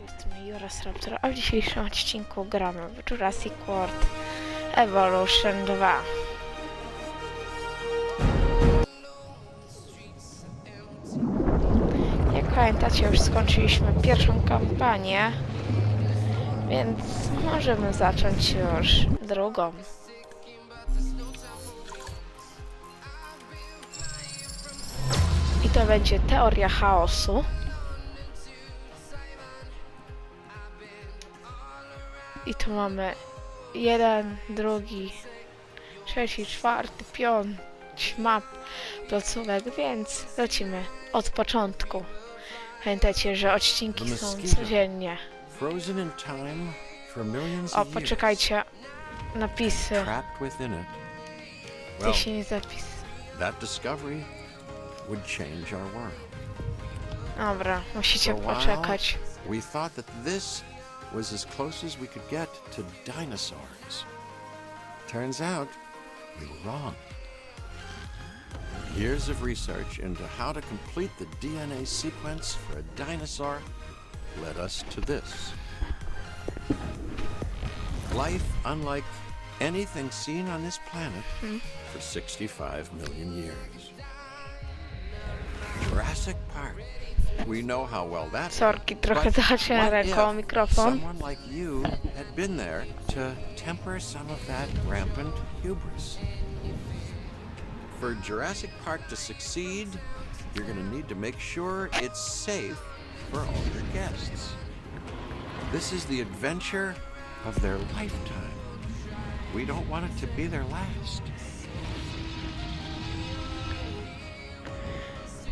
tej strony Juras Raptor, a w dzisiejszym odcinku gramy w Jurassic World Evolution 2. Jak pamiętacie, już skończyliśmy pierwszą kampanię, więc możemy zacząć już drugą. I to będzie teoria chaosu. I tu mamy jeden, drugi, trzeci, czwarty, piąty map placówek, więc lecimy od początku. Pamiętajcie, że odcinki The są mosquito. codziennie. O, poczekajcie. Napisy. Well, Jeśli nie zapis. that discovery would change our world. Dobra, musicie poczekać. We thought that this was as close as we could get to dinosaurs. Turns out we were wrong. Years of research into how to complete the DNA sequence for a dinosaur led us to this. Life unlike anything seen on this planet hmm. for 65 million years. Jurassic Park. We know how well that Sorki, trochę But zahaczyłem what ręką o mikrofon. Someone like you had been there to temper some of that rampant hubris. For Jurassic Park to succeed, you're going to need to make sure it's safe for all your guests. This is the adventure of their lifetime. We don't want it to be their last.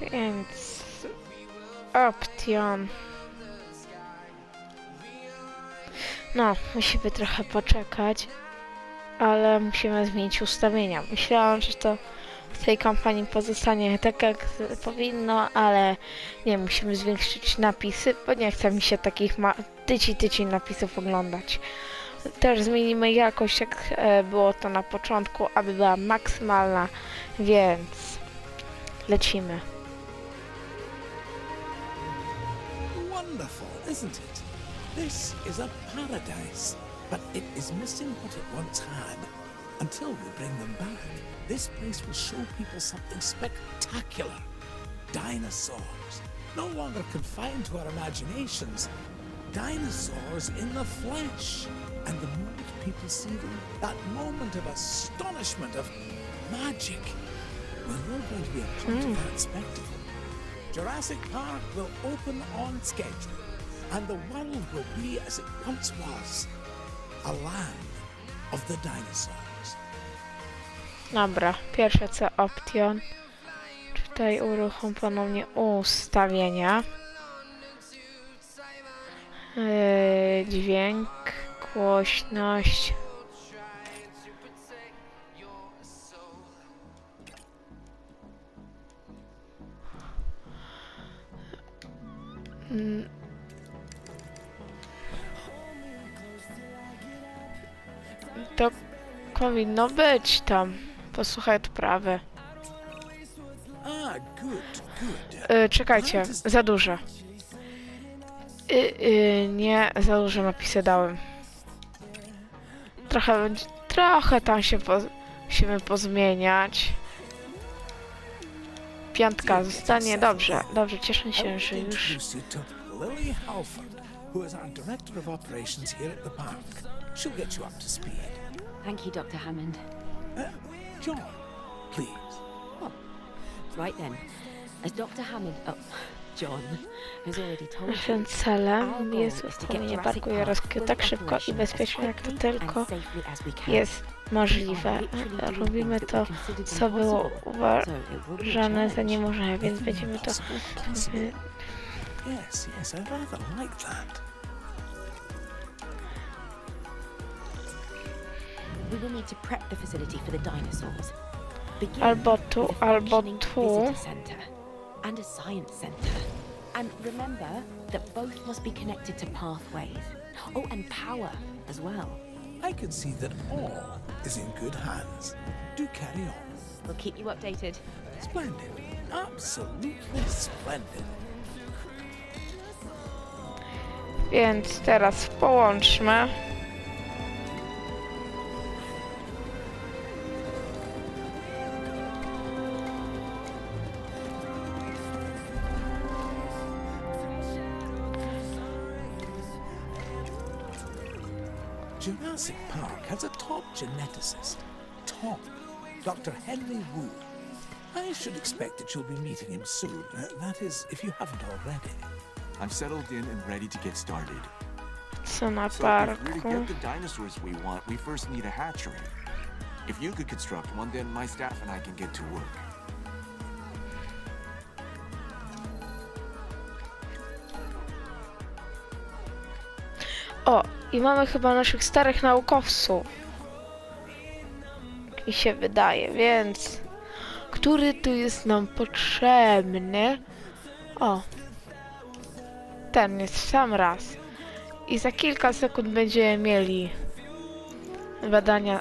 Więc option. No, musimy trochę poczekać, ale musimy zmienić ustawienia. Myślałam, że to w tej kampanii pozostanie tak jak powinno, ale nie, musimy zwiększyć napisy, bo nie chce mi się takich ma tyci tyci napisów oglądać. Też zmienimy jakość, jak e, było to na początku, aby była maksymalna, więc lecimy. Isn't it? This is a paradise, but it is missing what it once had. Until we bring them back, this place will show people something spectacular. Dinosaurs, no longer confined to our imaginations. Dinosaurs in the flesh. And the moment people see them, that moment of astonishment, of magic, we're going to be a part of that spectacle. Jurassic Park will open on schedule, and the world will be as it once was a land of the dinosaurs. Dobra, pierwsze co option. Tutaj uruchom ponownie ustawienia. Yy, dźwięk, głośność. Mm. To powinno być tam. Posłuchaj odprawy. Y, czekajcie, za duże. Y, y, nie, za duże napisy dałem. Trochę, będzie- trochę tam się po, musimy pozmieniać. Piątka zostanie, dobrze, dobrze, cieszę się, że już... Lily Halford, who is our Director of Operations here at the park. She'll get you up to speed. Thank you, Dr. Hammond. Uh, John, please. Right then, as Dr. Hammond, oh, John, has already told you, Naszym celem jest uruchomienie parku Jaroskiego tak szybko i bezpiecznie, jak to tylko jest możliwe. Robimy to, co było uważane za niemożliwe, więc będziemy to... Yes, yes, I rather like that. We will need to prep the facility for the dinosaurs. Begin Albo tu, albo tu. center and a science center. And remember that both must be connected to pathways. Oh, and power as well. I can see that all is in good hands. Do carry on. We'll keep you updated. Splendid. Absolutely splendid. Więc teraz połączmy. Geneticist. Tom, Dr. Henry Wu. I should expect that you'll be meeting him soon. Uh, that is, if you haven't already. I'm settled in and ready to get started. Co na So if we're to get the dinosaurs we want, we first need a hatchery. If you could construct one, then my staff and I can get to work. O, i mamy chyba naszych starych naukowców. Mi się wydaje, więc... Który tu jest nam potrzebny? O. Ten jest w sam raz. I za kilka sekund będziemy mieli badania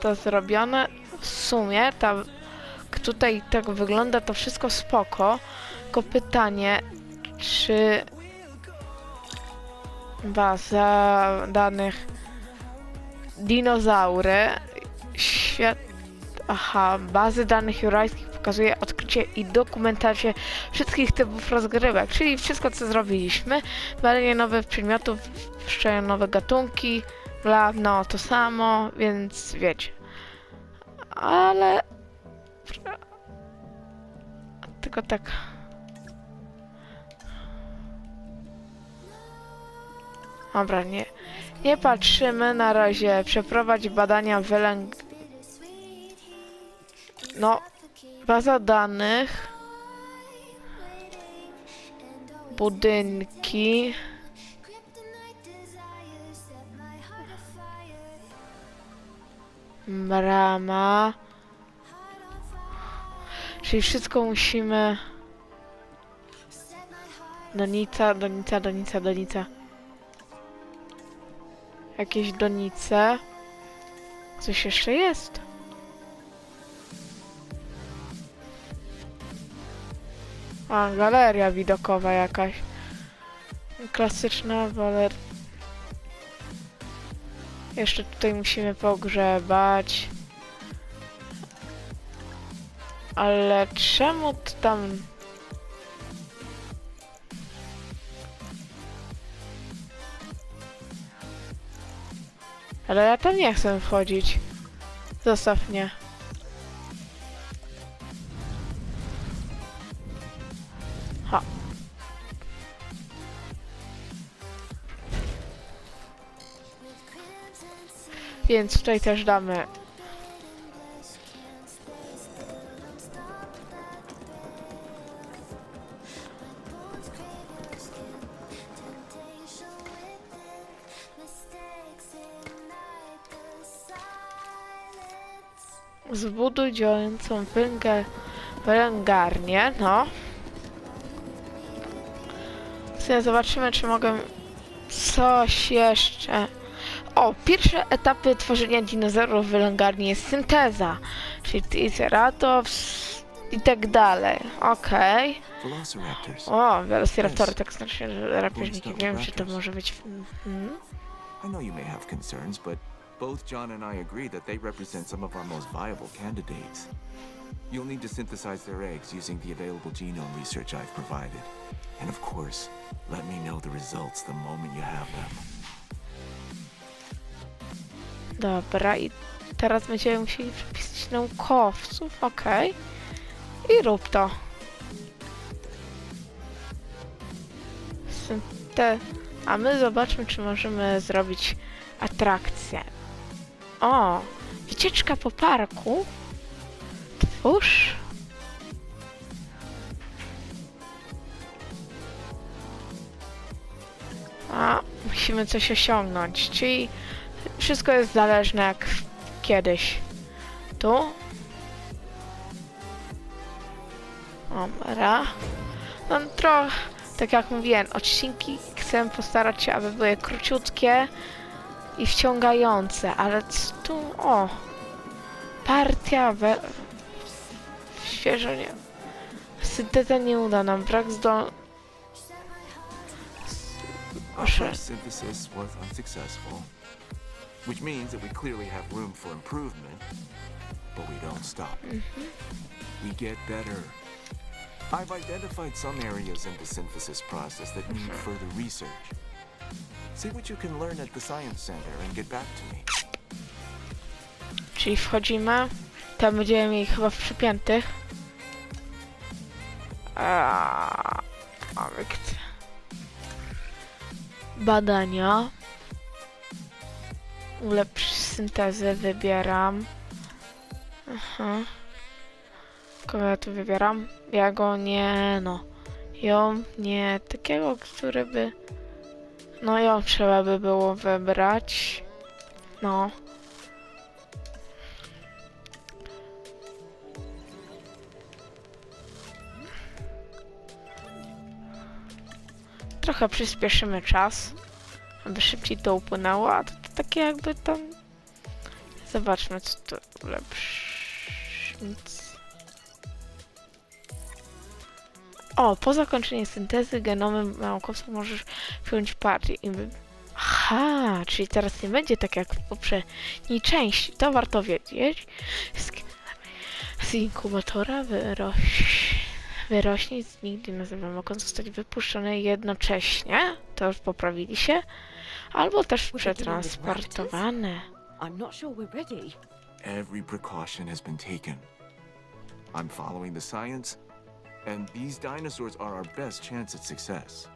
to zrobione. W sumie ta, tutaj tak wygląda to wszystko spoko. Tylko pytanie, czy baza danych dinozaury świat aha bazy danych jurajskich pokazuje odkrycie i dokumentację wszystkich typów rozgrywek czyli wszystko co zrobiliśmy. Badanie nowych przedmiotów wszczepienie nowe gatunki bla no to samo więc wiecie. Ale tylko tak Dobra, nie, nie patrzymy na razie. Przeprowadź badania wylęg... No, baza danych. Budynki. Brama. Czyli wszystko musimy... Donica, donica, donica, donica jakieś donice. Coś jeszcze jest. A, galeria widokowa jakaś. Klasyczna waler. Jeszcze tutaj musimy pogrzebać. Ale czemu tam... Ale ja tam nie chcę wchodzić. Zostaw mnie. Ha. Więc tutaj też damy Zbuduj działającą węgę, węgarnię, no. Sobie zobaczymy, czy mogę coś jeszcze. O, pierwsze etapy tworzenia dinozaurów w węgarni jest synteza, czyli Triceratops i tak dalej. Okej. Velociraptors. O, Velociraptory, tak znaczy, że drapieżniki. Nie wiem, czy to może być... Mhm. I know you may have concerns, but both John and I agree that they represent some of our most viable candidates. You'll need to synthesize their eggs using the available genome research I've provided. And of course, let me know the results the moment you have them. Dobra, i teraz będziemy musieli przepisać naukowców, okej. I rób to. Synte... A my zobaczmy, czy możemy zrobić atrakcję. O! Wycieczka po parku. Twórz. A, musimy coś osiągnąć, czyli wszystko jest zależne jak kiedyś. Tu. Dobra. No trochę, tak jak mówiłem, odcinki chcę postarać się, aby były króciutkie i wciągające, ale tu, o, partia we... świeżo nie... Synteza nie uda nam, brak zdol... First synthesis was unsuccessful, which means that we clearly have room for improvement, but we don't stop. We get better. I've identified some areas in the synthesis process that need further research. See what you can learn at the Science Center and get back to me. Czyli wchodzimy. Tam będziemy mieli chyba przypiętych. Obiekt. Badania. Ulepsz syntezę, wybieram. Aha. Kogo ja tu wybieram? Ja go nie, no. Ją, nie, takiego, który by... No ją trzeba by było wybrać. No. Trochę przyspieszymy czas, aby szybciej to upłynęło, a to, to takie jakby tam... Zobaczmy, co to lepsze. Nic. O, po zakończeniu syntezy genomy naukowców możesz wziąć partię i. Aha, czyli teraz nie będzie tak jak w poprzedniej części. To warto wiedzieć. Z, z inkubatora wyroś, wyrośnie z nigdy nazywamy mogą zostać wypuszczone jednocześnie. To już poprawili się. Albo też przetransportowane. I'm not sure we're ready. Every precaution has been taken. I'm following the science, and these dinosaurs are our best chance at success.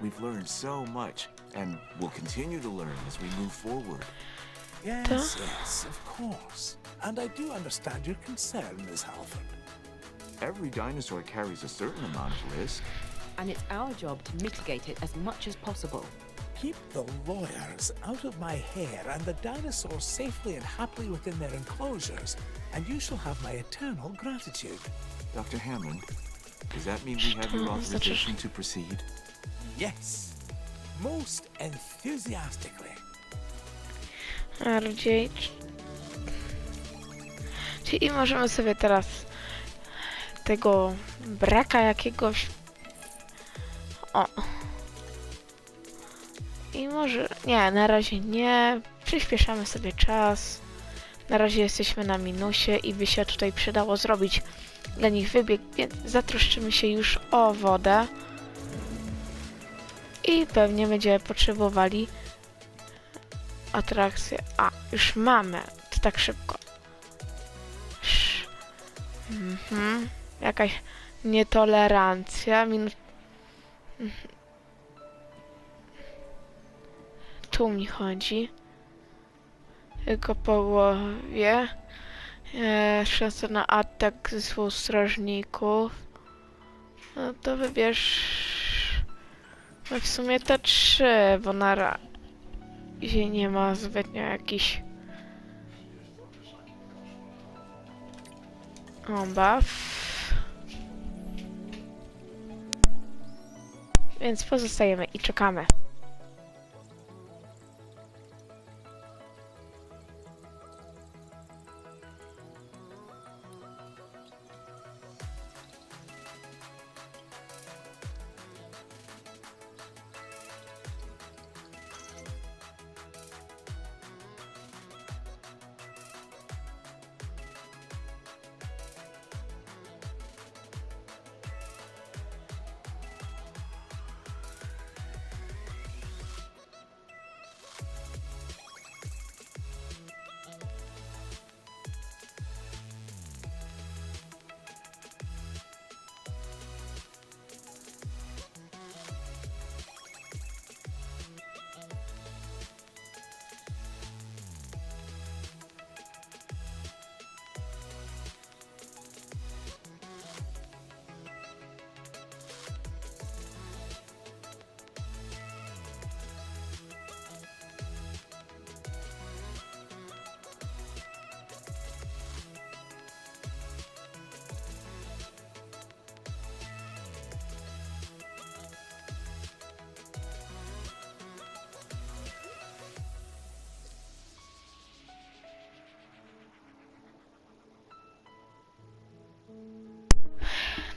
We've learned so much, and we'll continue to learn as we move forward. Yes, yes, of course. And I do understand your concern, Miss Halford. Every dinosaur carries a certain amount of risk. And it's our job to mitigate it as much as possible. Keep the lawyers out of my hair and the dinosaurs safely and happily within their enclosures, and you shall have my eternal gratitude. Dr. Hammond, does that mean we have your Tom, such a- authorization to proceed? Yes, most enthusiastically. Bardziej. Czyli możemy sobie teraz tego braka jakiegoś. O. I może. Nie, na razie nie. Przyspieszamy sobie czas. Na razie jesteśmy na minusie i by się tutaj przydało zrobić dla nich wybieg, więc zatroszczymy się już o wodę. I pewnie będziemy potrzebowali atrakcję. A, już mamy. To tak szybko. Sz- Mhm. Jakaś nietolerancja. Minut... Mhm. Tu mi chodzi. Tylko po głowie. E, szansa na atak zespołu strażników. No to wybierz... No w sumie te trzy, bo na razie nie ma zbytnio jakichś obaw. Więc pozostajemy i czekamy.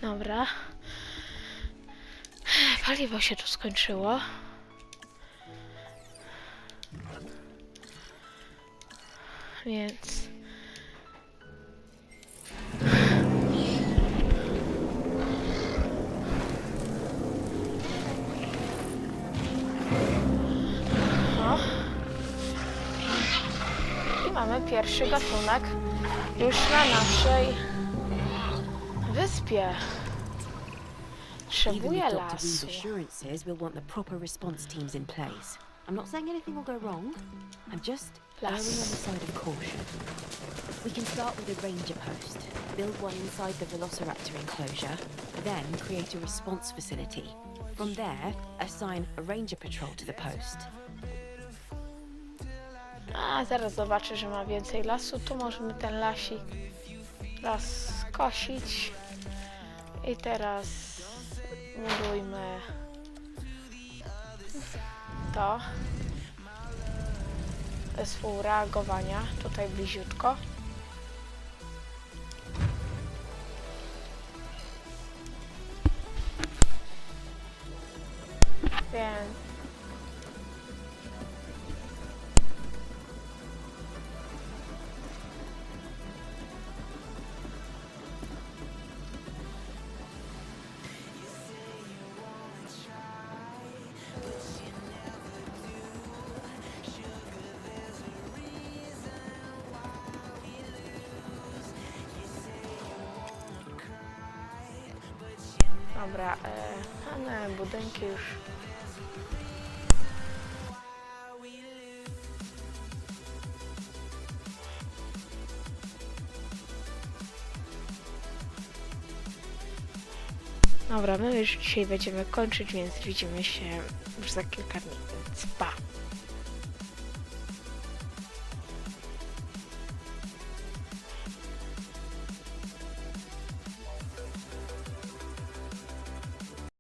Dobra. Paliwo się tu skończyło. Więc... I mamy pierwszy gatunek już na naszej wyspie. Even Potrzebuję Dr. Ree's lasu. assurances, we'll want the proper response teams in place. I'm not saying anything will go wrong. I'm just erring on the Las. side of caution. We can start with a ranger post, build one inside the Velociraptor enclosure, then create a response facility. From there, assign a ranger patrol to the post. A zaraz zobaczę, że ma więcej lasu. Tu możemy ten lasik skosić. I teraz budujmy to. Zespół reagowania tutaj bliziutko. Więc Dobra, e, mamy budynki już. Dobra, my już dzisiaj będziemy kończyć, więc widzimy się już za kilka dni. Więc pa!